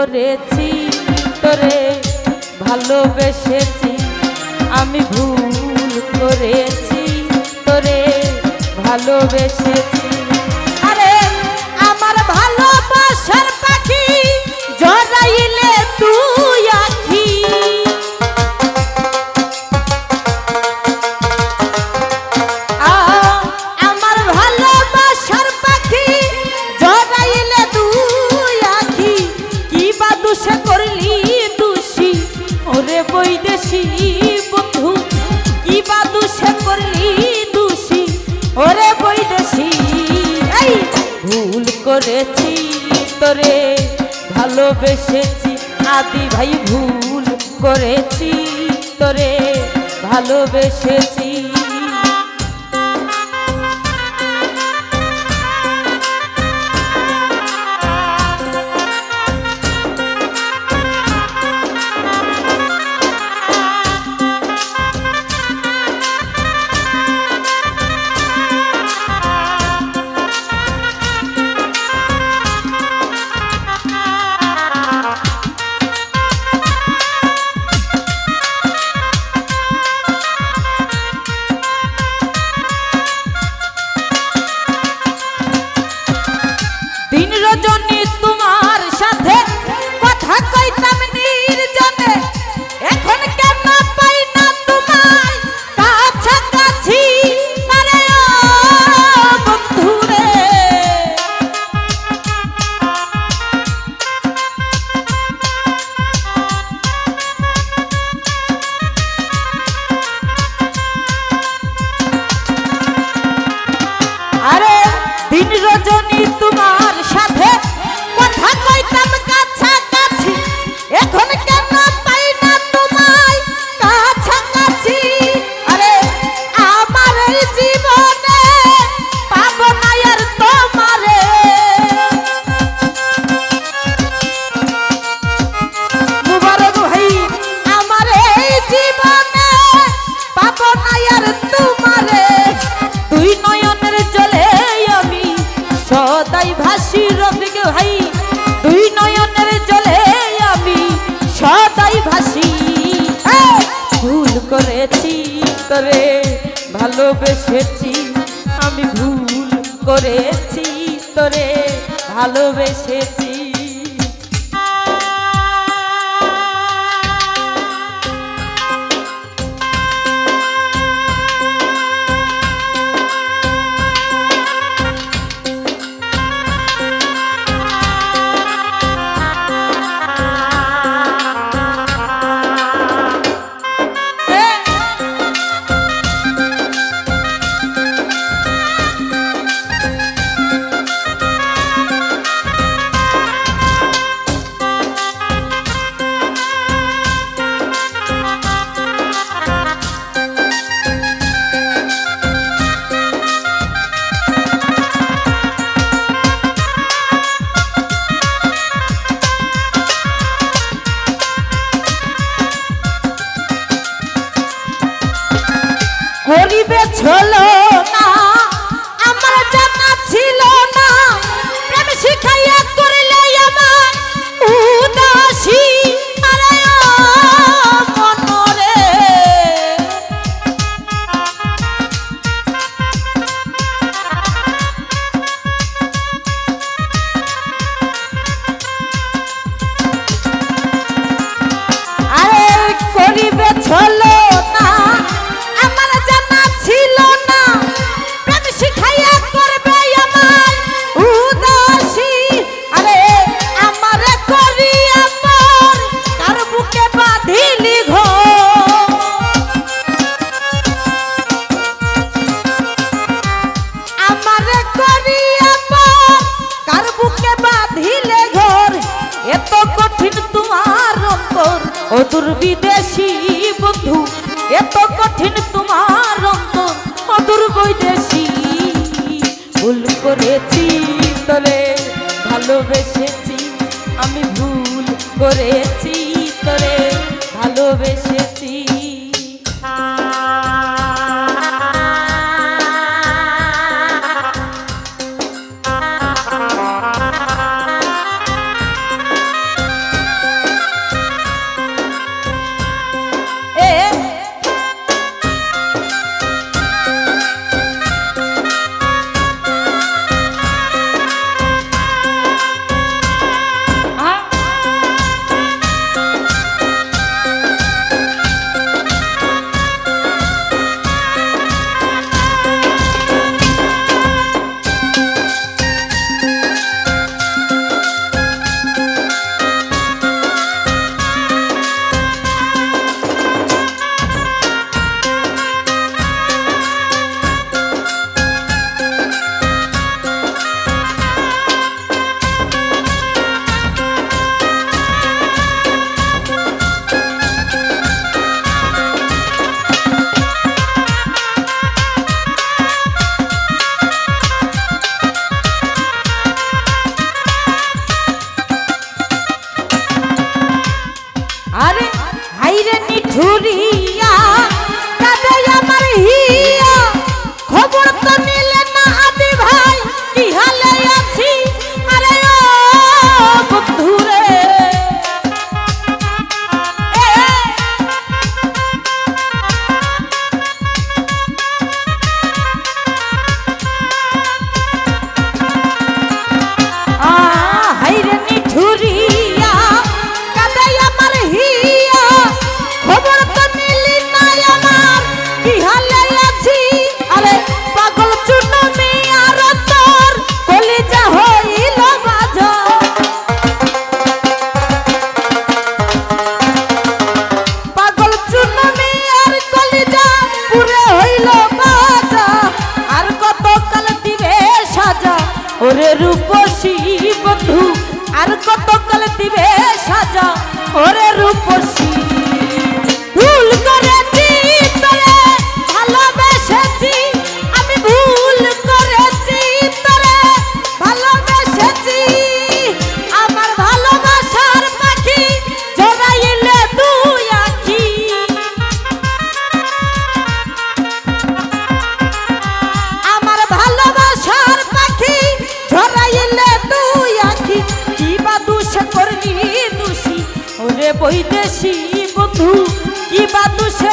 করেছি তোরে ভালোবেসেছি আমি ভুল করেছি তোরে ভালোবেসেছি। করেছি তোরে ভালোবেসেছি। আদি ভাই ভুল করেছি তোরে ভালোবেসেছি রজনী ভালোবেসেছি আমি ভুল করেছি তোরে ভালোবেসেছি। 别扯了。কঠিন তোমার অন্তর মধুর বৈদেশি ভুল করেছি তরে ভালোবেসেছি আমি ভুল করেছি। রূপসী বন্ধু আর কতকাল দিবে সাজা? ওরে রূপসী ভুল করে বেশি বন্ধু কি বা দোষে